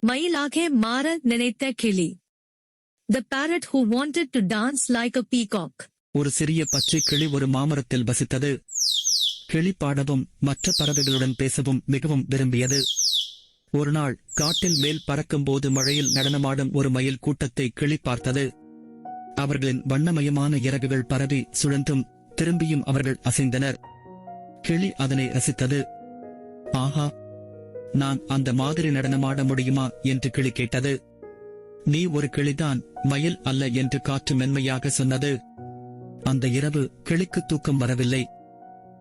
மயிலாக மாற நினைத்த கிளி. The parrot who wanted to dance like a peacock ஒரு சிறிய பச்சை கிளி ஒரு மாமரத்தில் வசித்தது. கிளி பாடவும் மற்ற பறவைகளுடன் பேசவும் மிகவும் விரும்பியது. ஒருநாள் காட்டில் மேல் பறக்கும்போது மழையில் நடனமாடும் ஒரு மயில் கூட்டத்தை கிளி பார்த்தது. அவர்களின் வண்ணமயமான இறகுகள் பரவி சுழன்றும் திரும்பியும் அவர்கள் அசைந்தனர். கிளி அதனை ரசித்தது. ஆஹா நான் அந்த மாதிரி நடனமாட முடியுமா என்று கிளி கேட்டது. நீ ஒரு கிளிதான் மயில் அல்ல என்று காற்று மென்மையாக சொன்னது. அந்த இரவு கிளிக்கு தூக்கம் வரவில்லை.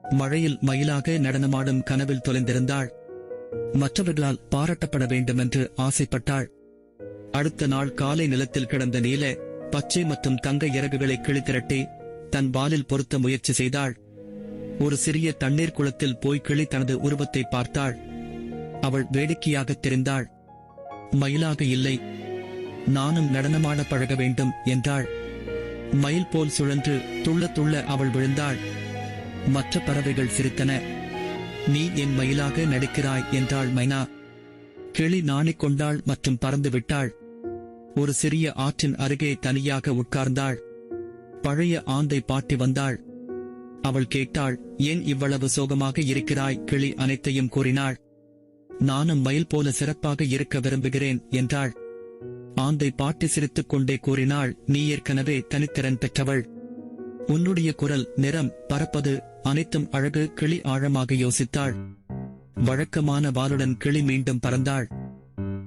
மழையில் மயிலாக நடனமாடும் கனவில் தொலைந்திருந்தாள். மற்றவர்களால் பாராட்டப்பட வேண்டும் என்று ஆசைப்பட்டாள். அடுத்த நாள் காலை நிலத்தில் கிடந்த நீல பச்சை மற்றும் தங்க இறகுகளை கிளி திரட்டி தன் வாலில் பொருத்த முயற்சி செய்தாள். ஒரு சிறிய தண்ணீர் குளத்தில் போய் கிளி தனது உருவத்தை பார்த்தாள். அவள் வேடிக்கையாக தெரிந்தாள். மயிலாக இல்லை. நானும் நடனமாட பழக வேண்டும் என்றாள். மயில் போல் சுழன்று துள்ள துள்ள அவள் விழுந்தாள். மற்ற பறவைகள் சிரித்தன. நீ என் மயிலாக நடிக்கிறாய் என்றாள் மைனா. கிளி நாணிக்கொண்டாள் மற்றும் பறந்து விட்டாள். ஒரு சிறிய ஆற்றின் அருகே தனியாக உட்கார்ந்தாள். பழைய ஆந்தை பாட்டி வந்தாள். அவள் கேட்டாள் ஏன் இவ்வளவு சோகமாக இருக்கிறாய்? கிளி அனைத்தையும் கூறினாள். நானும் மயில் போல சிறப்பாக இருக்க விரும்புகிறேன் என்றாள். ஆந்தை பாட்டி சிரித்துக் கொண்டே கூறினாள் நீ ஏற்கனவே தனித்திறன் பெற்றவள். உன்னுடைய குரல் நிறம் பறப்பது அனைத்தும் அழகு கிளி ஆழமாக யோசித்தாள். வழக்கமான வாளுடன் கிளி மீண்டும் பறந்தாள்.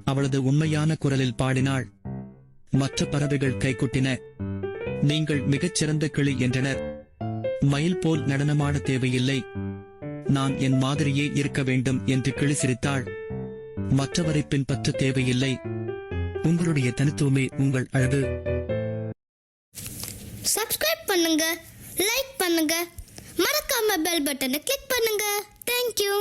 அவளது உண்மையான குரலில் பாடினாள். மற்ற பறவைகள் கைக்குட்டின நீங்கள் மிகச்சிறந்த கிளி என்றனர். மயில் போல் நடனமான தேவையில்லை. நான் என் மாதிரியே இருக்க வேண்டும் என்று கிளி சிரித்தாள் மற்றவரை பின்பற்ற தேவையில்லை. உங்களுடைய தனித்துவமே உங்கள் அழகு. சப்ஸ்கிரைப் பண்ணுங்க லைக் பண்ணுங்க மறக்காம பெல் பட்டனை கிளிக் பண்ணுங்க. தேங்க்யூ